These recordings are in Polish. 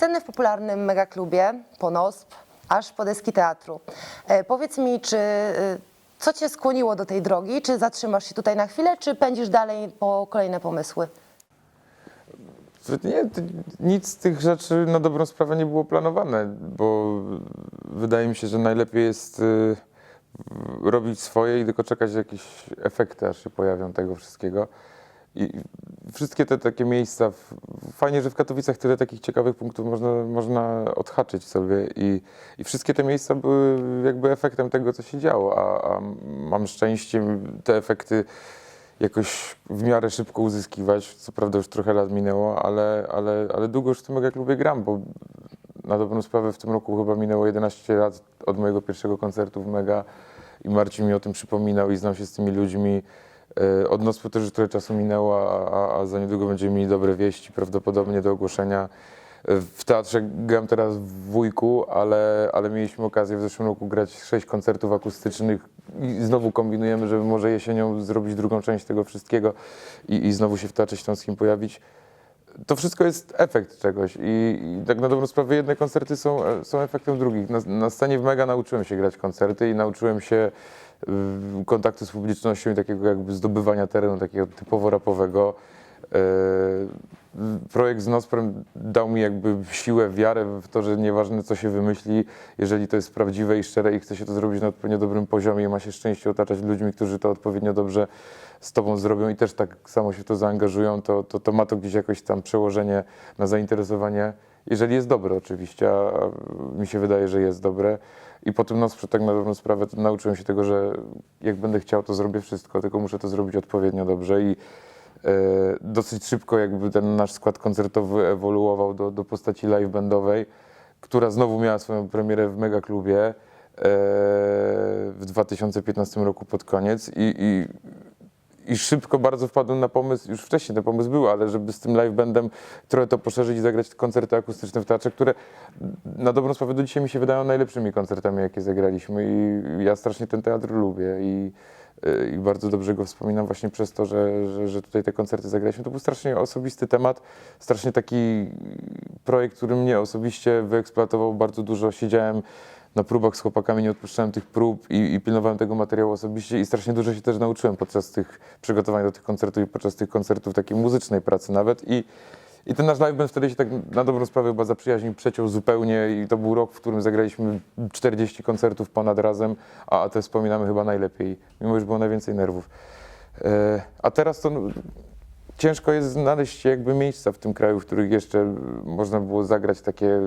sceny w popularnym megaklubie, po NOSP, aż po deski teatru. E, powiedz mi, czy e, co cię skłoniło do tej drogi? Czy zatrzymasz się tutaj na chwilę, czy pędzisz dalej po kolejne pomysły? Nie, nic z tych rzeczy na dobrą sprawę nie było planowane, bo wydaje mi się, że najlepiej jest y, robić swoje i tylko czekać jakieś efekty, aż się pojawią tego wszystkiego. I wszystkie te takie miejsca, fajnie, że w Katowicach tyle takich ciekawych punktów można, można odhaczyć sobie i, i wszystkie te miejsca były jakby efektem tego, co się działo, a, a mam szczęście te efekty jakoś w miarę szybko uzyskiwać. Co prawda już trochę lat minęło, ale, ale, ale długo już w tym mega klubie gram, bo na dobrą sprawę w tym roku chyba minęło 11 lat od mojego pierwszego koncertu w Mega i Marcin mi o tym przypominał i znał się z tymi ludźmi. E, Od Nospu też już trochę czasu minęło, a, a, a za niedługo będziemy mieli dobre wieści prawdopodobnie do ogłoszenia. E, W teatrze gram teraz w Wujku, ale, ale mieliśmy okazję w zeszłym roku grać sześć koncertów akustycznych i znowu kombinujemy, żeby może jesienią zrobić drugą część tego wszystkiego i, i znowu się w Teatrze Śląskim pojawić to wszystko jest efekt czegoś i, i tak na dobrą sprawę jedne koncerty są, e, są efektem drugich. Na, na scenie w Mega nauczyłem się grać koncerty i nauczyłem się kontaktu z publicznością i takiego jakby zdobywania terenu, takiego typowo rapowego. E, projekt z Nosprem dał mi jakby siłę, wiarę w to, że nieważne co się wymyśli, jeżeli to jest prawdziwe i szczere i chce się to zrobić na odpowiednio dobrym poziomie i ma się szczęście otaczać ludźmi, którzy to odpowiednio dobrze z tobą zrobią i też tak samo się to zaangażują, to, to, to ma to gdzieś jakoś tam przełożenie na zainteresowanie, jeżeli jest dobre oczywiście, a mi się wydaje, że jest dobre. I po tym Nosprze tak na dobrą sprawę nauczyłem się tego, że jak będę chciał, to zrobię wszystko, tylko muszę to zrobić odpowiednio dobrze i dosyć szybko jakby ten nasz skład koncertowy ewoluował do, do postaci live bandowej, która znowu miała swoją premierę w Megaklubie e, w 2015 roku pod koniec i, i, i szybko bardzo wpadłem na pomysł, już wcześniej ten pomysł był, ale żeby z tym live bandem trochę to poszerzyć i zagrać koncerty akustyczne w teatrze, które na dobrą sprawę do dzisiaj mi się wydają najlepszymi koncertami, jakie zagraliśmy i ja strasznie ten teatr lubię i, i bardzo dobrze go wspominam właśnie przez to, że, że, że tutaj te koncerty zagraliśmy. To był strasznie osobisty temat, strasznie taki projekt, który mnie osobiście wyeksploatował bardzo dużo. Siedziałem na próbach z chłopakami, nie odpuszczałem tych prób i, i pilnowałem tego materiału osobiście i strasznie dużo się też nauczyłem podczas tych przygotowań do tych koncertów i podczas tych koncertów takiej muzycznej pracy nawet i i ten nasz live band wtedy się tak na dobrą sprawę chyba zaprzyjaźnił, przeciął zupełnie i to był rok, w którym zagraliśmy 40 koncertów ponad razem, a, a te wspominamy chyba najlepiej, mimo że było najwięcej nerwów. E, a teraz to no, ciężko jest znaleźć jakby miejsca w tym kraju, w których jeszcze można było zagrać takie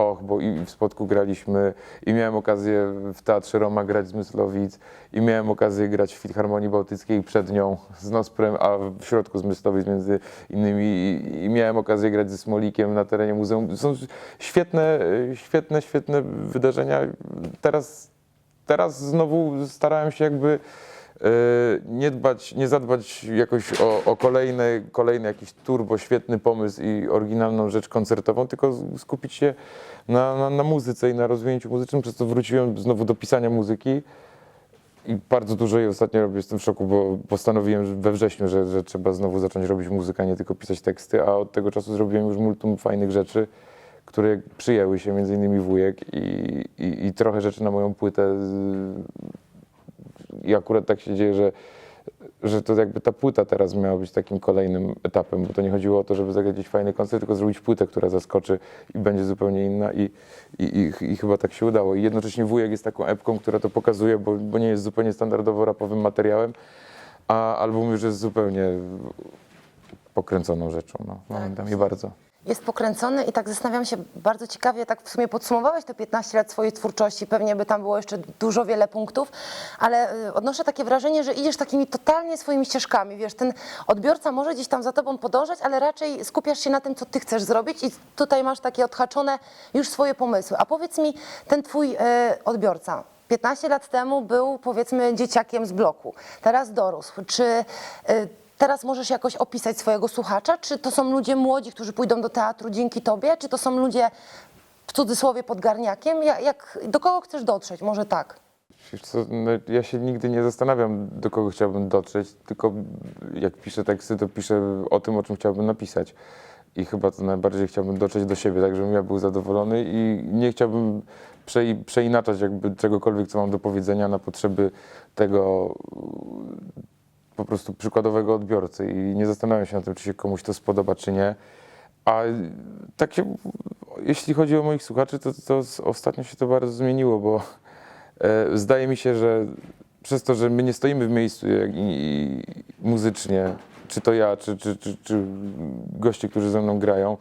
och, bo i w Spodku graliśmy i miałem okazję w Teatrze Roma grać z Myslowic i miałem okazję grać w Filharmonii Bałtyckiej przed nią z Nosprem, a w środku z Myslowic między innymi i, i miałem okazję grać ze Smolikiem na terenie muzeum. Są świetne, świetne, świetne wydarzenia. Teraz, teraz znowu starałem się jakby nie dbać, nie zadbać jakoś o, o kolejny, kolejny jakiś turbo świetny pomysł i oryginalną rzecz koncertową, tylko skupić się na, na, na muzyce i na rozwinięciu muzycznym, przez co wróciłem znowu do pisania muzyki i bardzo dużo jej ostatnio robię, jestem w szoku, bo postanowiłem we wrześniu, że, że trzeba znowu zacząć robić muzykę, a nie tylko pisać teksty, a od tego czasu zrobiłem już multum fajnych rzeczy, które przyjęły się, między innymi wujek i, i, i trochę rzeczy na moją płytę i akurat tak się dzieje, że, że to jakby ta płyta teraz miała być takim kolejnym etapem, bo to nie chodziło o to, żeby zagrać gdzieś fajny koncert, tylko zrobić płytę, która zaskoczy i będzie zupełnie inna i, i, i, i chyba tak się udało. I jednocześnie Wujek jest taką epką, która to pokazuje, bo, bo nie jest zupełnie standardowo rapowym materiałem, a album już jest zupełnie pokręconą rzeczą. No, pamiętam je bardzo. Jest pokręcony i tak zastanawiam się bardzo ciekawie, tak w sumie podsumowałeś te 15 lat swojej twórczości, pewnie by tam było jeszcze dużo, wiele punktów, ale y, odnoszę takie wrażenie, że idziesz takimi totalnie swoimi ścieżkami, wiesz, ten odbiorca może gdzieś tam za tobą podążać, ale raczej skupiasz się na tym, co ty chcesz zrobić i tutaj masz takie odhaczone już swoje pomysły. A powiedz mi, ten twój y, odbiorca, 15 lat temu był powiedzmy dzieciakiem z bloku, teraz dorósł. Czy y, teraz możesz jakoś opisać swojego słuchacza? Czy to są ludzie młodzi, którzy pójdą do teatru dzięki tobie? Czy to są ludzie w cudzysłowie pod garniakiem? Ja- Jak, do kogo chcesz dotrzeć? Może tak. Co, no, ja się nigdy nie zastanawiam, do kogo chciałbym dotrzeć, tylko jak piszę teksty, to piszę o tym, o czym chciałbym napisać. I chyba to najbardziej chciałbym dotrzeć do siebie, tak żebym ja był zadowolony i nie chciałbym prze, przeinaczać jakby czegokolwiek, co mam do powiedzenia na potrzeby tego po prostu przykładowego odbiorcy i nie zastanawiam się nad tym, czy się komuś to spodoba, czy nie. A tak się, jeśli chodzi o moich słuchaczy, to, to ostatnio się to bardzo zmieniło, bo e, zdaje mi się, że przez to, że my nie stoimy w miejscu i, i, muzycznie, czy to ja, czy, czy, czy, czy goście, którzy ze mną grają,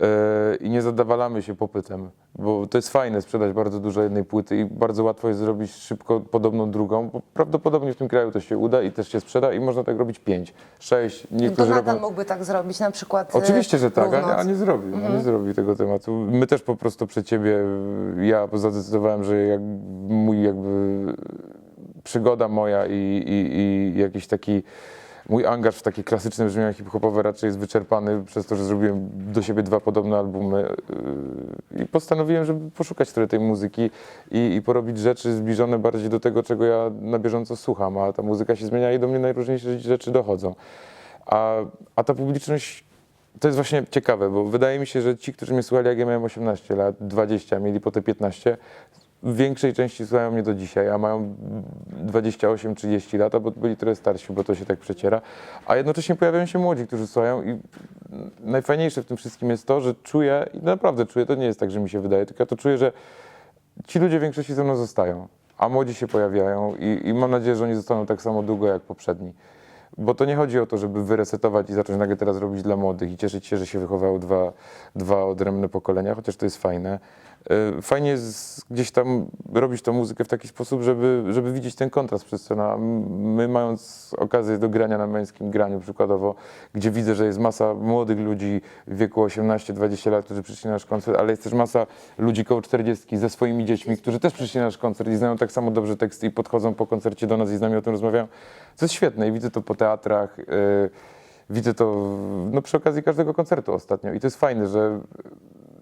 e, i nie zadawalamy się popytem, bo to jest fajne sprzedać bardzo dużo jednej płyty i bardzo łatwo jest zrobić szybko podobną drugą, bo prawdopodobnie w tym kraju to się uda i też się sprzeda i można tak robić pięć, sześć, To niektórzy Nathan robią... mógłby tak zrobić na przykład. e, Oczywiście, że tak, a, a nie zrobił, a nie zrobił tego tematu. My też po prostu przed ciebie, ja zadecydowałem, że jak mój jakby przygoda moja i, i, i jakiś taki mój angaż w takie klasyczne brzmienia hip-hopowe raczej jest wyczerpany przez to, że zrobiłem do siebie dwa podobne albumy yy, i postanowiłem, żeby poszukać trochę tej muzyki i, i porobić rzeczy zbliżone bardziej do tego, czego ja na bieżąco słucham, a ta muzyka się zmienia i do mnie najróżniejsze rzeczy dochodzą. A, a ta publiczność to jest właśnie ciekawe, bo wydaje mi się, że ci, którzy mnie słuchali, jak ja miałem 18 lat, 20, mieli po te 15, w większej części słuchają mnie do dzisiaj, a mają 28-30 lat, bo byli trochę starsi, bo to się tak przeciera. A jednocześnie pojawiają się młodzi, którzy słuchają i najfajniejsze w tym wszystkim jest to, że czuję, i naprawdę czuję, to nie jest tak, że mi się wydaje, tylko ja to czuję, że ci ludzie w większości ze mną zostają, a młodzi się pojawiają i, i mam nadzieję, że oni zostaną tak samo długo jak poprzedni. Bo to nie chodzi o to, żeby wyresetować i zacząć nagle teraz robić dla młodych i cieszyć się, że się wychowało dwa, dwa odrębne pokolenia, chociaż to jest fajne. Y, Fajnie jest gdzieś tam robić tą muzykę w taki sposób, żeby, żeby widzieć ten kontrast przez scenę. A My mając okazję do grania na męskim graniu przykładowo, gdzie widzę, że jest masa młodych ludzi w wieku 18-20 lat, którzy przyszli na nasz koncert, ale jest też masa ludzi koło 40 ze swoimi dziećmi, którzy też przyszli na nasz koncert i znają tak samo dobrze teksty i podchodzą po koncercie do nas i z nami o tym rozmawiają. To jest świetne i widzę to po teatrach. Yy, Widzę to no, przy okazji każdego koncertu ostatnio i to jest fajne, że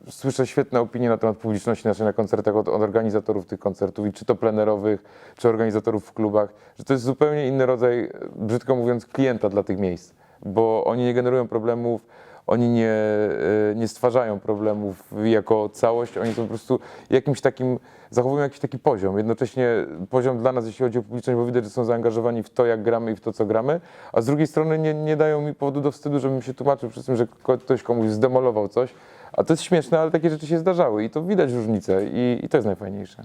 słyszę świetne opinie na temat publiczności naszej na koncertach od, od organizatorów tych koncertów i czy to plenerowych, czy organizatorów w klubach, że to jest zupełnie inny rodzaj, brzydko mówiąc, klienta dla tych miejsc, bo oni nie generują problemów, oni nie, e, nie stwarzają problemów jako całość, oni są po prostu jakimś takim, zachowują jakiś taki poziom, jednocześnie poziom dla nas, jeśli chodzi o publiczność, bo widać, że są zaangażowani w to, jak gramy i w to, co gramy, a z drugiej strony nie, nie dają mi powodu do wstydu, żebym się tłumaczył przy tym, że ktoś komuś zdemolował coś, a to jest śmieszne, ale takie rzeczy się zdarzały i to widać różnicę i, i to jest najfajniejsze.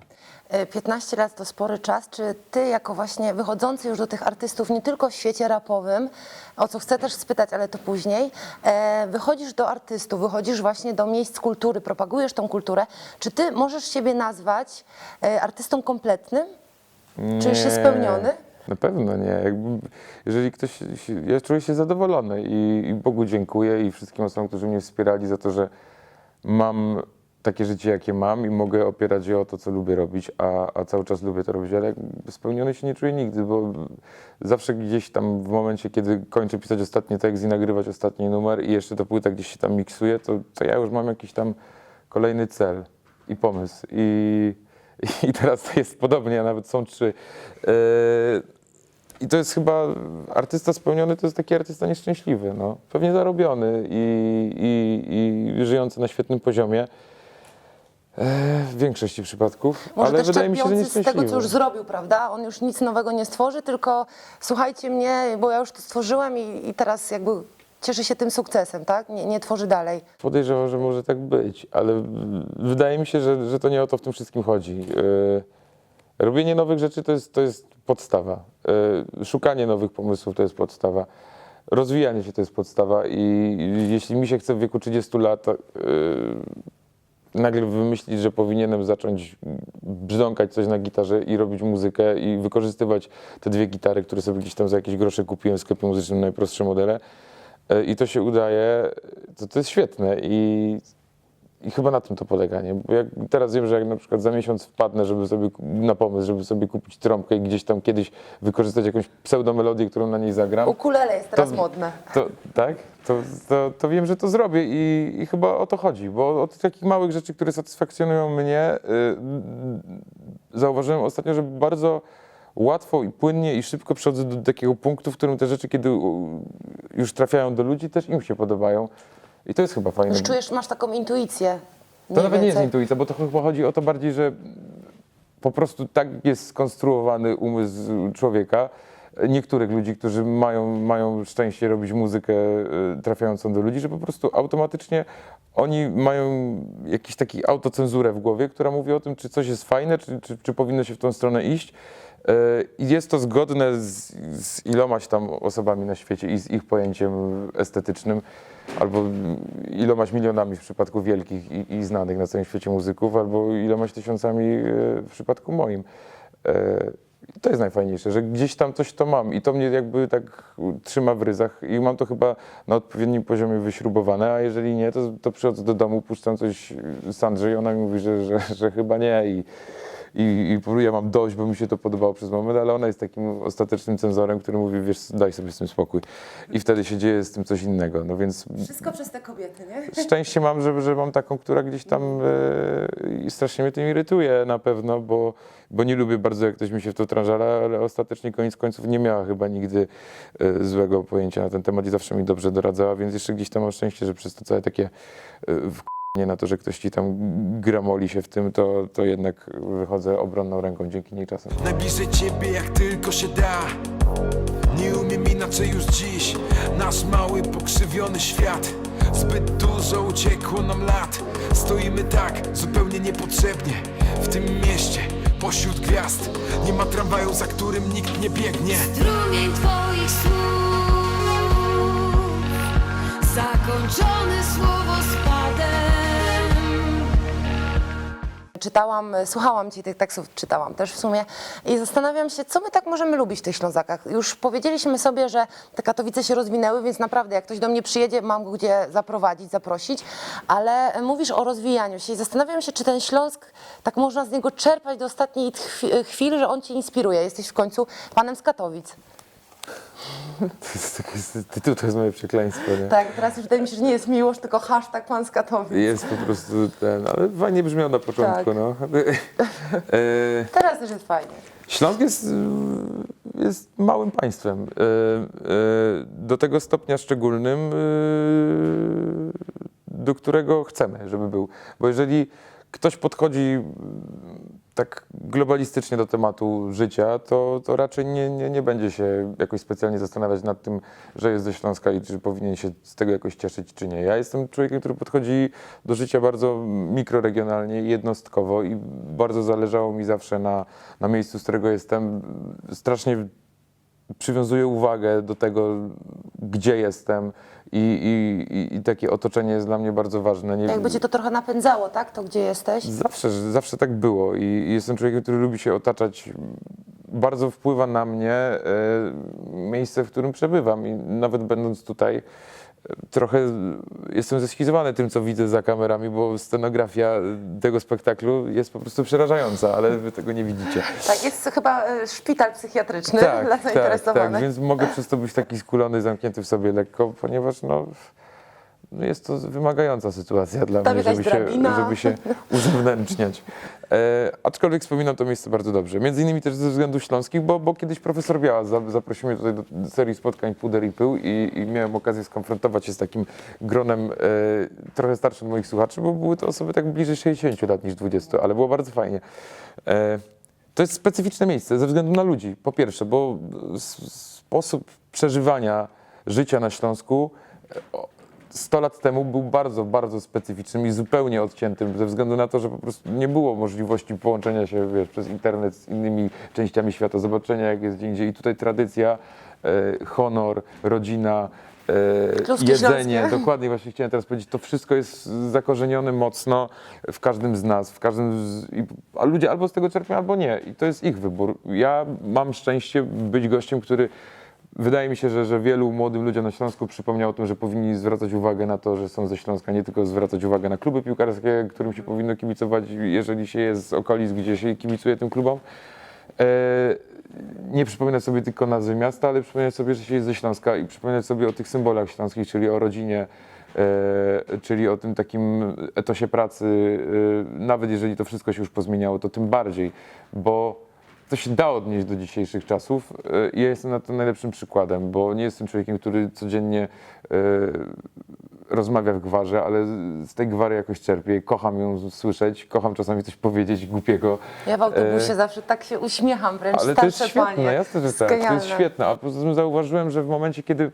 E, 15 lat to spory czas. Czy ty, jako właśnie wychodzący już do tych artystów, nie tylko w świecie rapowym, o co chcę też spytać, ale to później, e, wychodzisz do artystów, wychodzisz właśnie do miejsc kultury, propagujesz tą kulturę. Czy ty możesz siebie nazwać e, artystą kompletnym? Czujesz się Nie, spełniony? Na pewno nie. Jakby, jeżeli ktoś, ja czuję się zadowolony i, i Bogu dziękuję i wszystkim osobom, którzy mnie wspierali za to, że mam takie życie, jakie mam i mogę opierać się o to, co lubię robić, a, a cały czas lubię to robić, ale spełniony się nie czuję nigdy, bo zawsze gdzieś tam w momencie, kiedy kończę pisać ostatni tekst i nagrywać ostatni numer i jeszcze ta płyta gdzieś się tam miksuje, to, to ja już mam jakiś tam kolejny cel i pomysł i, i teraz to jest podobnie, a nawet są trzy. Yy, i to jest chyba artysta spełniony, to jest taki artysta nieszczęśliwy, no. Pewnie zarobiony i, i, i żyjący na świetnym poziomie. E, w większości przypadków, Może ale też wydaje mi się, że czerpiący z tego, co już zrobił, prawda? On już nic nowego nie stworzy, tylko słuchajcie mnie, bo ja już to stworzyłem i, i teraz jakby cieszy się tym sukcesem, tak? Nie, nie tworzy dalej. Podejrzewam, że może tak być, ale wydaje mi się, że, że to nie o to w tym wszystkim chodzi. E, robienie nowych rzeczy to jest, to jest podstawa. E, szukanie nowych pomysłów to jest podstawa. Rozwijanie się to jest podstawa i jeśli mi się chce w wieku 30 lat e, nagle wymyślić, że powinienem zacząć brzdąkać coś na gitarze i robić muzykę i wykorzystywać te dwie gitary, które sobie gdzieś tam za jakieś grosze kupiłem w sklepie muzycznym, najprostsze modele e, i to się udaje, to to jest świetne i, i chyba na tym to polega, nie? Bo jak teraz wiem, że jak na przykład za miesiąc wpadnę, żeby sobie na pomysł, żeby sobie kupić trąbkę i gdzieś tam kiedyś wykorzystać jakąś pseudomelodię, którą na niej zagram, Ukulele jest teraz To- modne. to, tak, to, to, to wiem, że to zrobię i, i chyba o to chodzi, bo od takich małych rzeczy, które satysfakcjonują mnie, y, zauważyłem ostatnio, że bardzo łatwo i płynnie i szybko przechodzę do takiego punktu, w którym te rzeczy, kiedy już trafiają do ludzi, też im się podobają. I to jest chyba fajne. Już czujesz, masz taką intuicję. To nawet nie jest więcej. intuicja, bo to chyba chodzi o to bardziej, że po prostu tak jest skonstruowany umysł człowieka. Niektórych ludzi, którzy mają, mają szczęście robić muzykę e, trafiającą do ludzi, że po prostu automatycznie oni mają jakiś taki autocenzurę w głowie, która mówi o tym, czy coś jest fajne, czy, czy, czy powinno się w tą stronę iść. E, jest to zgodne z, z ilomaś tam osobami na świecie i z ich pojęciem estetycznym, albo ilomaś milionami w przypadku wielkich i, i znanych na całym świecie muzyków, albo ilomaś tysiącami e, w przypadku moim. E, To jest najfajniejsze, że gdzieś tam coś to mam i to mnie jakby tak trzyma w ryzach i mam to chyba na odpowiednim poziomie wyśrubowane, a jeżeli nie, to, to przychodzę do domu, puszczam coś Sandrze i ona mi mówi, że, że, że chyba nie i, i, i ja mam dość, bo mi się to podobało przez moment, ale ona jest takim ostatecznym cenzorem, który mówi, wiesz, daj sobie z tym spokój. I wtedy się dzieje z tym coś innego, no więc Wszystko przez te kobiety, nie? szczęście mam, że, że mam taką, która gdzieś tam e, i strasznie mnie tym irytuje na pewno, bo, bo nie lubię bardzo, jak ktoś mi się w to tranżala, ale ostatecznie koniec końców nie miała chyba nigdy e, złego pojęcia na ten temat i zawsze mi dobrze doradzała, więc jeszcze gdzieś tam mam szczęście, że przez to całe takie e, nie na to, że ktoś ci tam gramoli się w tym, to, to jednak wychodzę obronną ręką dzięki niej czasem. Najbliżej ciebie jak tylko się da. Nie umiem inaczej już dziś. Nasz mały pokrzywiony świat. Zbyt dużo uciekło nam lat. Stoimy tak zupełnie niepotrzebnie. W tym mieście pośród gwiazd. Nie ma tramwaju za którym nikt nie biegnie. Strumień twoich słów. Zakończony słowospadem Czytałam, słuchałam ci tych tekstów, czytałam też w sumie i zastanawiam się, co my tak możemy lubić w tych Ślązakach. Już powiedzieliśmy sobie, że te Katowice się rozwinęły, więc naprawdę jak ktoś do mnie przyjedzie, mam go gdzie zaprowadzić, zaprosić, ale mówisz o rozwijaniu się i zastanawiam się, czy ten Śląsk, tak można z niego czerpać do ostatniej chwi- chwili, że on cię inspiruje. Jesteś w końcu panem z Katowic. To jest, takie- tytuł to jest moje przekleństwo, nie? Tak, teraz już wydaje mi się, że nie jest miłość, tylko hashtag pan z Katowic. Jest po prostu ten, ale fajnie brzmiał na początku, Tak. no. E, Teraz też jest fajnie. Śląsk jest, y, jest małym państwem. y, y, Do tego stopnia szczególnym, y, do którego chcemy, żeby był. Bo jeżeli ktoś podchodzi tak globalistycznie do tematu życia, to, to raczej nie, nie, nie będzie się jakoś specjalnie zastanawiać nad tym, że jest ze Śląska i czy powinien się z tego jakoś cieszyć, czy nie. Ja jestem człowiekiem, który podchodzi do życia bardzo mikroregionalnie, jednostkowo i bardzo zależało mi zawsze na, na miejscu, z którego jestem. Strasznie przywiązuję uwagę do tego, gdzie jestem i, i, i, takie otoczenie jest dla mnie bardzo ważne. Nie, Jakby cię to trochę napędzało, tak? To gdzie jesteś? Zawsze, zawsze tak było i i jestem człowiekiem, który lubi się otaczać. Bardzo wpływa na mnie e, miejsce, w którym przebywam i nawet będąc tutaj trochę jestem zeschizowany tym, co widzę za kamerami, bo scenografia tego spektaklu jest po prostu przerażająca, ale wy tego nie widzicie. Tak, jest chyba e, szpital psychiatryczny dla tak, tak, zainteresowanych. więc mogę przez to być taki skulony, zamknięty w sobie lekko, ponieważ no, no jest to wymagająca sytuacja dla Tam mnie, żeby się, żeby się uzewnętrzniać. E, aczkolwiek wspominam to miejsce bardzo dobrze. Między innymi też ze względów śląskich, bo, bo kiedyś profesor Biała za, zaprosił mnie tutaj do serii spotkań Puder i Pył i, i miałem okazję skonfrontować się z takim gronem e, trochę starszym moich słuchaczy, bo były to osoby tak bliżej 60 lat niż 20, ale było bardzo fajnie. E, to jest specyficzne miejsce ze względu na ludzi, po pierwsze, bo sposób przeżywania życia na Śląsku 100 lat temu był bardzo, bardzo specyficznym i zupełnie odciętym, ze względu na to, że po prostu nie było możliwości połączenia się wiesz, przez internet z innymi częściami świata, zobaczenia jak jest gdzie indziej. I tutaj tradycja, e, honor, rodzina, e, Kluski jedzenie, śląskie. dokładnie właśnie chciałem teraz powiedzieć, to wszystko jest zakorzenione mocno w każdym z nas, w każdym z, a ludzie albo z tego czerpią, albo nie i to jest ich wybór. Ja mam szczęście być gościem, który Wydaje mi się, że, że wielu młodym ludziom na Śląsku przypomniał o tym, że powinni zwracać uwagę na to, że są ze Śląska, nie tylko zwracać uwagę na kluby piłkarskie, którym się powinno kibicować, jeżeli się jest z okolic, gdzie się kibicuje tym klubom. E, nie przypominać sobie tylko nazwy miasta, ale przypominać sobie, że się jest ze Śląska i przypominać sobie o tych symbolach śląskich, czyli o rodzinie, e, czyli o tym takim etosie pracy. E, nawet jeżeli to wszystko się już pozmieniało, to tym bardziej, bo to się da odnieść do dzisiejszych czasów. E, Ja jestem na to najlepszym przykładem, bo nie jestem człowiekiem, który codziennie e, rozmawia w gwarze, ale z tej gwary jakoś czerpię. Kocham ją słyszeć, kocham czasami coś powiedzieć głupiego. Ja w autobusie E, zawsze tak się uśmiecham, wręcz ale to jest świetne, panie. jasne, że jest tak. To jest świetne. A poza tym zauważyłem, że w momencie, kiedy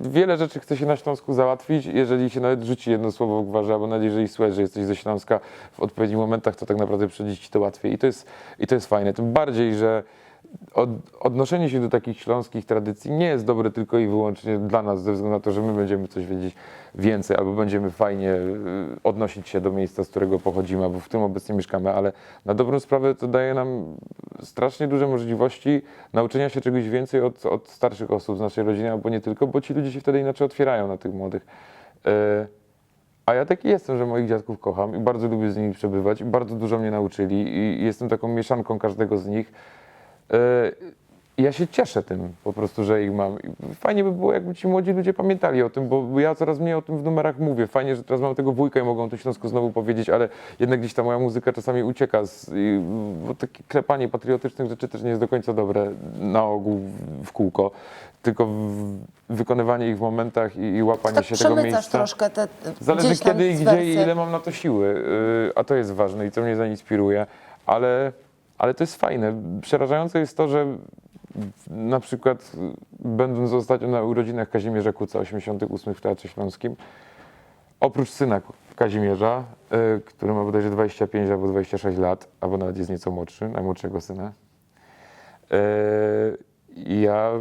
wiele rzeczy chce się na Śląsku załatwić, jeżeli się nawet rzuci jedno słowo w gwarze, albo nawet jeżeli słychać, że jesteś ze Śląska w odpowiednich momentach, to tak naprawdę przyjdzie ci to łatwiej. I to jest, i to jest fajne. Tym bardziej, że od, odnoszenie się do takich śląskich tradycji nie jest dobre tylko i wyłącznie dla nas, ze względu na to, że my będziemy coś wiedzieć więcej, albo będziemy fajnie y, odnosić się do miejsca, z którego pochodzimy, albo w którym obecnie mieszkamy, ale na dobrą sprawę to daje nam strasznie duże możliwości nauczenia się czegoś więcej od, od starszych osób z naszej rodziny, albo nie tylko, bo ci ludzie się wtedy inaczej otwierają na tych młodych. E, a ja taki jestem, że moich dziadków kocham i bardzo lubię z nimi przebywać bardzo dużo mnie nauczyli i jestem taką mieszanką każdego z nich. E, ja się cieszę tym po prostu, że ich mam. Fajnie by było, jakby ci młodzi ludzie pamiętali o tym, bo ja coraz mniej o tym w numerach mówię. Fajnie, że teraz mam tego wujka i mogą to Śląsku znowu powiedzieć, ale jednak gdzieś ta moja muzyka czasami ucieka, z, bo takie klepanie patriotycznych rzeczy też nie jest do końca dobre na ogół w kółko, tylko w, wykonywanie ich w momentach i, i łapanie Tak się tego miejsca. troszkę te Zależy kiedy i gdzie i ile mam na to siły, yy, a to jest ważne i co mnie zainspiruje, ale, ale to jest fajne. Przerażające jest to, że na przykład y, będąc ostatnio na urodzinach Kazimierza Kuca 88 w Teatrze Śląskim, oprócz syna Kazimierza, y, który ma bodajże 25 albo 26 lat, albo nawet jest nieco młodszy, najmłodszego syna, y, ja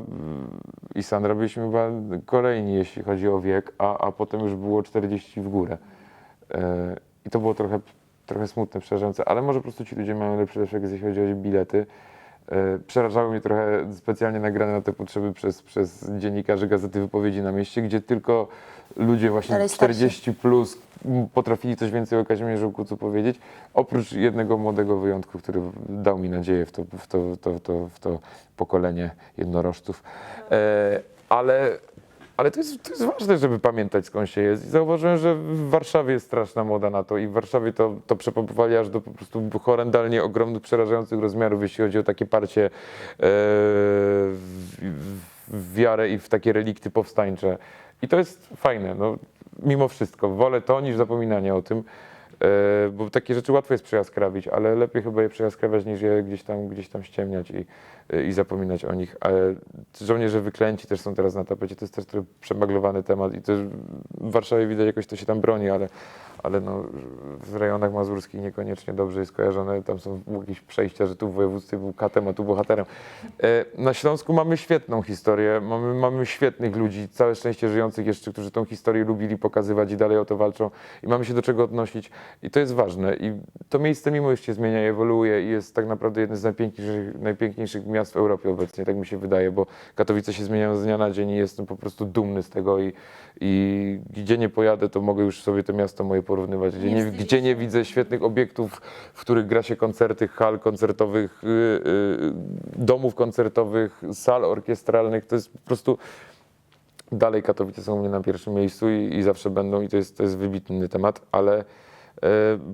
y, i Sandra byliśmy chyba kolejni, jeśli chodzi o wiek, a, a potem już było 40 w górę. E, I to było trochę, trochę smutne, przerażające, ale może po prostu ci ludzie mają lepszy efekt, jeśli chodzi o bilety. E, Przerażały mnie trochę specjalnie nagrane na te potrzeby przez, przez dziennikarzy Gazety Wypowiedzi na mieście, gdzie tylko ludzie właśnie Dalej starsi. 40 plus potrafili coś więcej o Kazimierzu Kucu powiedzieć, oprócz jednego młodego wyjątku, który dał mi nadzieję w to, w to, to, to, w to pokolenie jednorożców. E, ale ale to jest, to jest ważne, żeby pamiętać skąd się jest. I zauważyłem, że w Warszawie jest straszna moda na to i w Warszawie to, to przepompowali aż do po prostu horrendalnie ogromnych, przerażających rozmiarów, jeśli chodzi o takie parcie e, w, w wiarę i w takie relikty powstańcze. I to jest fajne, no, mimo wszystko. Wolę to niż zapominanie o tym. E, bo takie rzeczy łatwo jest przejaskrawić, ale lepiej chyba je przejaskrawiać niż je gdzieś tam, gdzieś tam ściemniać i, i zapominać o nich. Ale żołnierze wyklęci też są teraz na tapecie, to jest też trochę przemaglowany temat i też w Warszawie widać jakoś to się tam broni, ale, ale no, w rejonach mazurskich niekoniecznie dobrze jest kojarzone. Tam są jakieś przejścia, że tu w województwie był katem, a tu bohaterem. E, Na Śląsku mamy świetną historię, mamy, mamy świetnych ludzi, całe szczęście żyjących jeszcze, którzy tą historię lubili pokazywać i dalej o to walczą i mamy się do czego odnosić i to jest ważne i to miejsce mimo już się zmienia ewoluuje i jest tak naprawdę jednym z najpiękniejszych, najpiękniejszych miast w Europie obecnie, tak mi się wydaje, bo Katowice się zmieniają z dnia na dzień i jestem po prostu dumny z tego i, i gdzie nie pojadę, to mogę już sobie to miasto moje porównywać, gdzie nie, gdzie nie widzę świetnych obiektów, w których gra się koncerty, hal koncertowych, y, y, domów koncertowych, sal orkiestralnych, to jest po prostu dalej Katowice są u mnie na pierwszym miejscu i, i zawsze będą i to jest, to jest wybitny temat, ale e,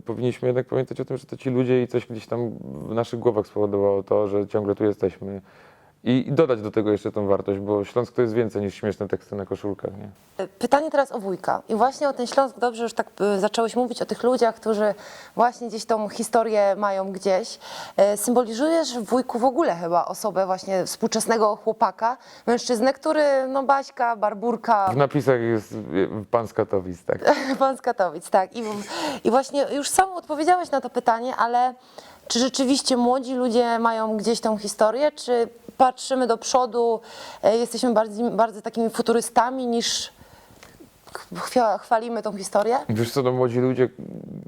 powinniśmy jednak pamiętać o tym, że to ci ludzie i coś gdzieś tam w naszych głowach spowodowało to, że ciągle tu jesteśmy. I, I dodać do tego jeszcze tą wartość, bo Śląsk to jest więcej niż śmieszne teksty na koszulkach. Nie? Pytanie teraz o wujka. I właśnie o ten Śląsk, dobrze już tak y, zacząłeś mówić o tych ludziach, którzy właśnie gdzieś tą historię mają gdzieś. E, Symbolizujesz w wujku w ogóle chyba osobę właśnie współczesnego chłopaka, mężczyznę, który, no Baśka, Barburka, W napisach jest e, pan z Katowic, tak. pan z Katowic, tak. I, I właśnie już sam odpowiedziałeś na to pytanie, ale czy rzeczywiście młodzi ludzie mają gdzieś tą historię, czy patrzymy do przodu, e, jesteśmy bardziej, bardzo takimi futurystami niż chwalimy tą historię? Wiesz co, no młodzi ludzie,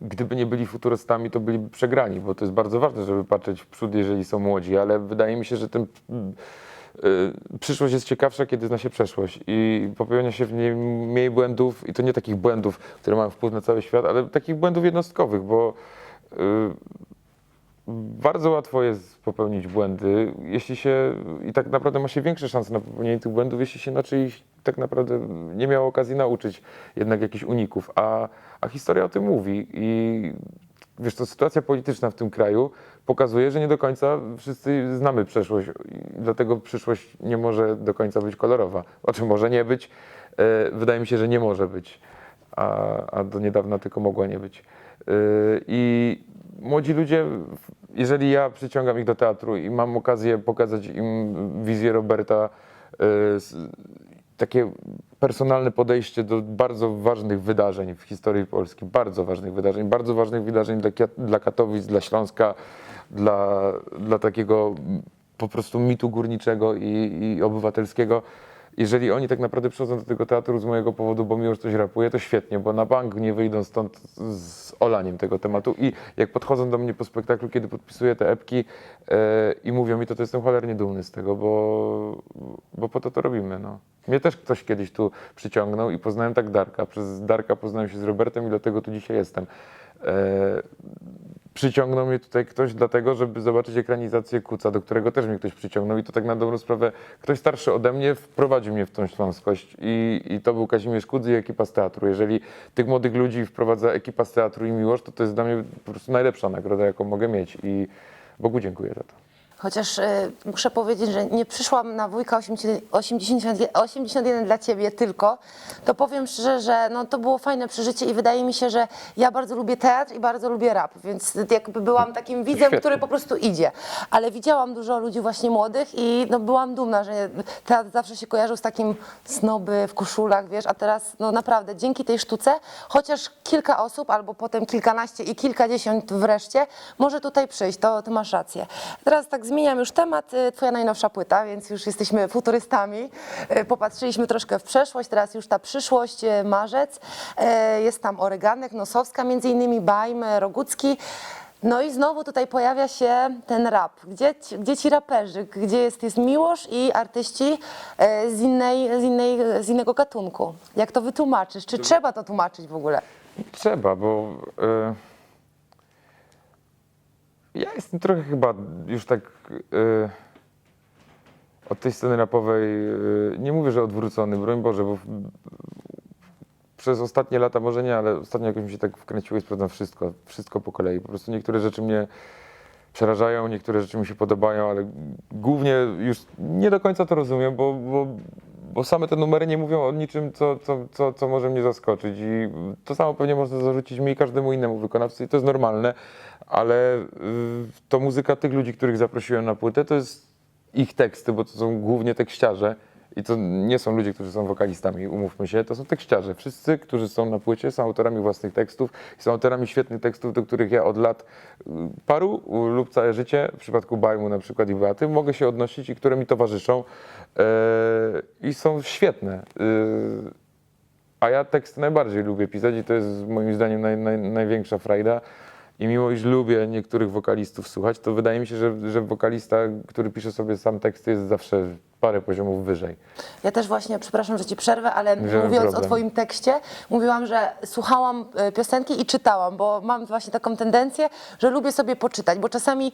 gdyby nie byli futurystami, to byliby przegrani, bo to jest bardzo ważne, żeby patrzeć w przód, jeżeli są młodzi, ale wydaje mi się, że ten, przyszłość jest ciekawsza, kiedy zna się przeszłość i popełnia się w niej mniej błędów i to nie takich błędów, które mają wpływ na cały świat, ale takich błędów jednostkowych, bo y, bardzo łatwo jest popełnić błędy, jeśli się i tak naprawdę ma się większe szanse na popełnienie tych błędów, jeśli się na czyichś tak naprawdę nie miało okazji nauczyć jednak jakichś uników, a, a historia o tym mówi i wiesz, to sytuacja polityczna w tym kraju pokazuje, że nie do końca wszyscy znamy przeszłość dlatego przyszłość nie może do końca być kolorowa. O czym może nie być? E, wydaje mi się, że nie może być, a, a do niedawna tylko mogła nie być. E, I młodzi ludzie, jeżeli ja przyciągam ich do teatru i mam okazję pokazać im wizję Roberta, s- takie personalne podejście do bardzo ważnych wydarzeń w historii Polski, bardzo ważnych wydarzeń, bardzo ważnych wydarzeń dla, dla Katowic, dla Śląska, dla, dla takiego po prostu mitu górniczego i, i obywatelskiego. Jeżeli oni tak naprawdę przychodzą do tego teatru z mojego powodu, bo miłość coś rapuje, to świetnie, bo na bank nie wyjdą stąd z olaniem tego tematu. I jak podchodzą do mnie po spektaklu, kiedy podpisuję te epki e, i mówią mi to, to jestem cholernie dumny z tego, bo, bo po to to robimy. No. Mnie też ktoś kiedyś tu przyciągnął i poznałem tak Darka. Przez Darka poznałem się z Robertem i dlatego tu dzisiaj jestem. E, przyciągnął mnie tutaj ktoś dlatego, żeby zobaczyć ekranizację Kuca, do którego też mnie ktoś przyciągnął i to tak na dobrą sprawę ktoś starszy ode mnie wprowadził mnie w tą śląskość i, i to był Kazimierz Kudzy i ekipa z teatru. Jeżeli tych młodych ludzi wprowadza ekipa z teatru i miłość, to to jest dla mnie po prostu najlepsza nagroda, jaką mogę mieć i Bogu dziękuję za to. Chociaż e, muszę powiedzieć, że nie przyszłam na wujka 80, 80, 81 dla ciebie tylko, to powiem szczerze, że no, to było fajne przeżycie i wydaje mi się, że ja bardzo lubię teatr i bardzo lubię rap, więc jakby byłam takim widzem, świetnie. który po prostu idzie. Ale widziałam dużo ludzi właśnie młodych i no, byłam dumna, że teatr zawsze się kojarzył z takim snoby w koszulach, wiesz, a teraz no naprawdę dzięki tej sztuce, chociaż kilka osób albo potem kilkanaście i kilkadziesiąt wreszcie może tutaj przyjść, to, to masz rację. Teraz tak zmieniam już temat, y, twoja najnowsza płyta, więc już jesteśmy futurystami, Y, popatrzyliśmy troszkę w przeszłość, teraz już ta przyszłość, y, marzec, jest tam Oreganek, Nosowska między innymi, Bajm, Rogucki, no i znowu tutaj pojawia się ten rap. Gdzie ci, gdzie ci raperzy? Gdzie jest, jest miłość i artyści z, innej, z, innej, z innego gatunku? Jak to wytłumaczysz? Czy trzeba to tłumaczyć w ogóle? Trzeba, bo e, ja jestem trochę chyba już tak e, od tej sceny rapowej, e, nie mówię, że odwrócony, broń Boże, bo w, przez ostatnie lata może nie, ale ostatnio jakoś mi się tak wkręciło i sprawdzam wszystko, wszystko po kolei. Po prostu niektóre rzeczy mnie przerażają, niektóre rzeczy mi się podobają, ale głównie już nie do końca to rozumiem, bo, bo, bo same te numery nie mówią o niczym, co, co, co, co może mnie zaskoczyć. I to samo pewnie można zarzucić mi i każdemu innemu wykonawcy i to jest normalne, ale y, to muzyka tych ludzi, których zaprosiłem na płytę, to jest ich teksty, bo to są głównie tekściarze. I to nie są ludzie, którzy są wokalistami, umówmy się, to są tekściarze. Wszyscy, którzy są na płycie, są autorami własnych tekstów i są autorami świetnych tekstów, do których ja od lat y, paru y, lub całe życie, w przypadku Bajmu na przykład i Beaty, mogę się odnosić i które mi towarzyszą e, i są świetne. Y, a ja teksty najbardziej lubię pisać i to jest moim zdaniem naj, naj, największa frajda. I mimo iż lubię niektórych wokalistów słuchać, to wydaje mi się, że, że wokalista, który pisze sobie sam teksty, jest zawsze parę poziomów wyżej. Ja też właśnie, przepraszam, że ci przerwę, ale Żaden mówiąc problem. o twoim tekście, mówiłam, że słuchałam e, piosenki i czytałam, bo mam właśnie taką tendencję, że lubię sobie poczytać, bo czasami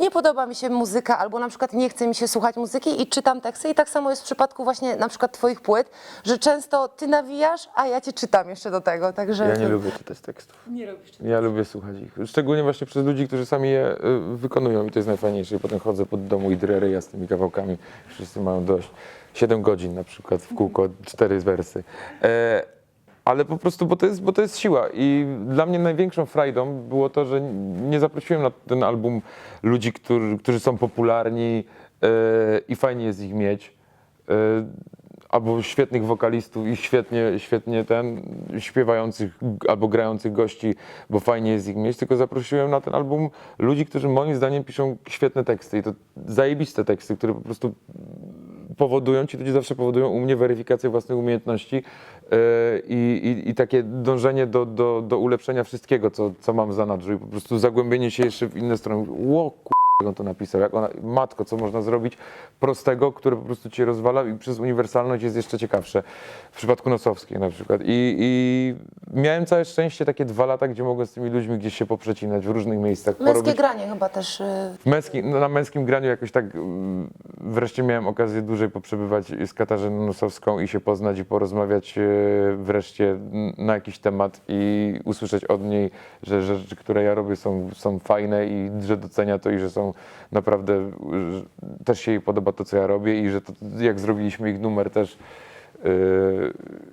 nie podoba mi się muzyka albo na przykład nie chce mi się słuchać muzyki i czytam teksty i tak samo jest w przypadku właśnie na przykład twoich płyt, że często ty nawijasz, a ja cię czytam jeszcze do tego, także... Ja nie lubię czytać tekstów. Nie robisz Ja lubię słuchać ich. Szczególnie właśnie przez ludzi, którzy sami je y, wykonują i to jest najfajniejsze. I potem chodzę pod domu i drę ryja z tymi kawałkami. Wszyscy mają dość. 7 godzin na przykład w kółko, cztery wersy. E, ale po prostu, bo to, jest, bo to jest siła. I dla mnie największą frajdą było to, że nie zaprosiłem na ten album ludzi, którzy, którzy są popularni e, i fajnie jest ich mieć. E, albo świetnych wokalistów i świetnie, świetnie ten, śpiewających albo grających gości, bo fajnie jest ich mieć, tylko zaprosiłem na ten album ludzi, którzy moim zdaniem piszą świetne teksty i to zajebiste teksty, które po prostu powodują, ci ludzie zawsze powodują u mnie weryfikację własnych umiejętności yy, i, i, takie dążenie do, do, do ulepszenia wszystkiego, co, co mam w zanadrzu i po prostu zagłębienie się jeszcze w inne strony. Ło, on to napisał, jak ona, matko, co można zrobić prostego, które po prostu cię rozwala i przez uniwersalność jest jeszcze ciekawsze. W przypadku Nosowskiej na przykład. I, i miałem całe szczęście takie dwa lata, gdzie mogłem z tymi ludźmi gdzieś się poprzecinać w różnych miejscach. Męskie porobić- granie chyba też. y, Męski, no, na męskim graniu jakoś tak mm, wreszcie miałem okazję dłużej poprzebywać z Katarzyną Nosowską i się poznać i porozmawiać e, wreszcie na jakiś temat i usłyszeć od niej, że rzeczy, które ja robię są, są fajne i że docenia to i że są naprawdę, też się jej podoba to, co ja robię i że to, jak zrobiliśmy ich numer też y,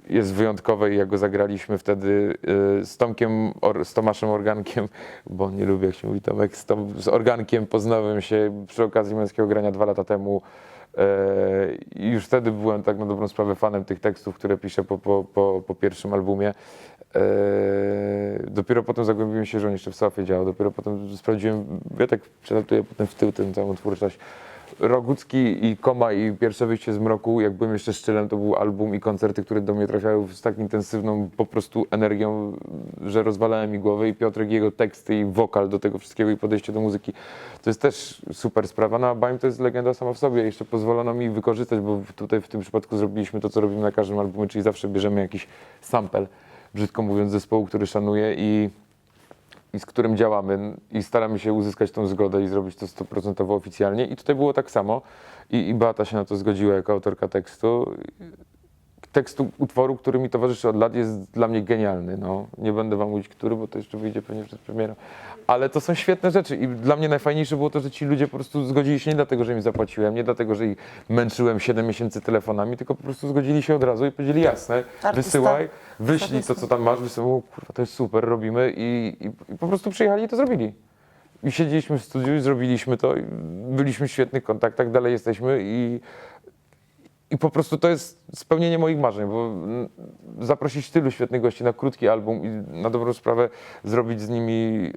jest wyjątkowe i jak go zagraliśmy wtedy y, z Tomkiem, z Tomaszem Organkiem, bo nie lubię jak się mówi Tomek, z, Tom, z Organkiem poznałem się przy okazji męskiego grania dwa lata temu y, i już wtedy byłem tak na dobrą sprawę fanem tych tekstów, które piszę po, po, po, po pierwszym albumie. Y, Dopiero potem zagłębiłem się, że on jeszcze w Sofie działał, dopiero potem sprawdziłem, ja tak przelatuję potem w tył tę całą twórczość. Rogucki i Koma i Pierwsze Wyjście z Mroku, jak byłem jeszcze szczylem, to był album i koncerty, które do mnie trafiały z tak intensywną po prostu energią, że rozwalałem mi głowę i Piotrek, jego teksty i wokal do tego wszystkiego i podejście do muzyki, to jest też super sprawa. No a Baim to jest legenda sama w sobie. Jeszcze pozwolono mi wykorzystać, bo tutaj w tym przypadku zrobiliśmy to, co robimy na każdym albumie, czyli zawsze bierzemy jakiś sample, brzydko mówiąc, zespołu, który szanuję i i z którym działamy i staramy się uzyskać tą zgodę i zrobić to 100% oficjalnie. I tutaj było tak samo. I, I Beata się na to zgodziła jako autorka tekstu. Tekstu utworu, który mi towarzyszy od lat, jest dla mnie genialny. No. Nie będę wam mówić, który, bo to jeszcze wyjdzie pewnie przed premierą. Ale to są świetne rzeczy i dla mnie najfajniejsze było to, że ci ludzie po prostu zgodzili się nie dlatego, że im zapłaciłem, nie dlatego, że ich męczyłem 7 miesięcy telefonami, tylko po prostu zgodzili się od razu i powiedzieli jasne, Artysta. wysyłaj, wyślij to, co tam masz, wysyłaj, o, kurwa, to jest super, robimy i, i, i po prostu przyjechali i to zrobili. I siedzieliśmy w studiu i zrobiliśmy to, i byliśmy w świetnych kontaktach, dalej jesteśmy i, i po prostu to jest spełnienie moich marzeń, bo mm, zaprosić tylu świetnych gości na krótki album i na dobrą sprawę zrobić z nimi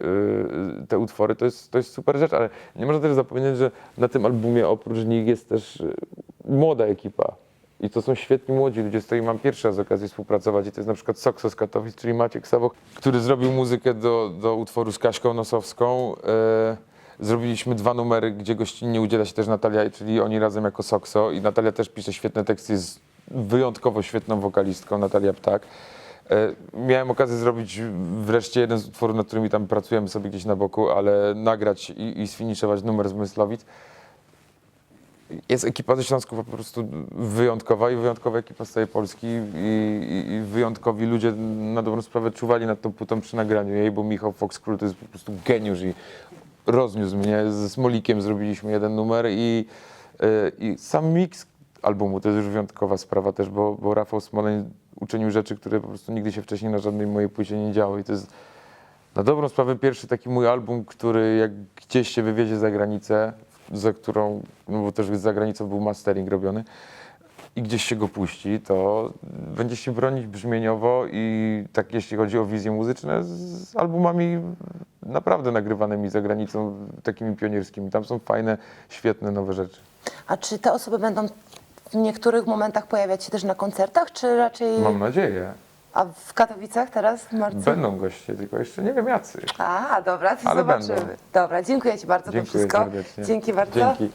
y, te utwory, to jest, to jest super rzecz, ale nie można też zapominać, że na tym albumie oprócz nich jest też y, młoda ekipa. I to są świetni młodzi ludzie, z którymi mam pierwszy raz okazję współpracować. I to jest na przykład Sokso z Katowic, czyli Maciek Sawoch, który zrobił muzykę do, do utworu z Kaśką Nosowską. Zrobiliśmy dwa numery, gdzie gościnnie udziela się też Natalia, czyli oni razem jako Sokso. I Natalia też pisze świetne teksty, jest wyjątkowo świetną wokalistką, Natalia Ptak. E, Miałem okazję zrobić wreszcie jeden z utworów, nad którymi tam pracujemy sobie gdzieś na boku, ale nagrać i, i sfiniszować numer z Myslowic. Jest ekipa ze Śląsku po prostu wyjątkowa i wyjątkowa ekipa z całej Polski i, i, i wyjątkowi ludzie na dobrą sprawę czuwali nad tą płytą przy nagraniu jej, bo Michał Fox Król to jest po prostu geniusz i rozniósł mnie. Ze Smolikiem zrobiliśmy jeden numer i, y, i sam miks albumu to jest już wyjątkowa sprawa też, bo, bo Rafał Smoleń uczynił rzeczy, które po prostu nigdy się wcześniej na żadnej mojej płycie nie działy i to jest na dobrą sprawę pierwszy taki mój album, który jak gdzieś się wywiezie za granicę, za którą, no bo też za granicą był mastering robiony i gdzieś się go puści, to będzie się bronić brzmieniowo i tak jeśli chodzi o wizje muzyczne z albumami naprawdę nagrywanymi za granicą, takimi pionierskimi. Tam są fajne, świetne, nowe rzeczy. A czy te osoby będą w niektórych momentach pojawiać się też na koncertach, czy raczej. Mam nadzieję. A w Katowicach teraz w marcu? Będą goście, tylko jeszcze nie wiem jacy. A, dobra, to Ale zobaczymy. będą. Dobra, dziękuję Ci bardzo za wszystko. serdecznie. Dzięki bardzo. Dzięki.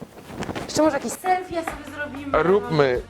Jeszcze może jakiś Selfie sobie zrobimy. Róbmy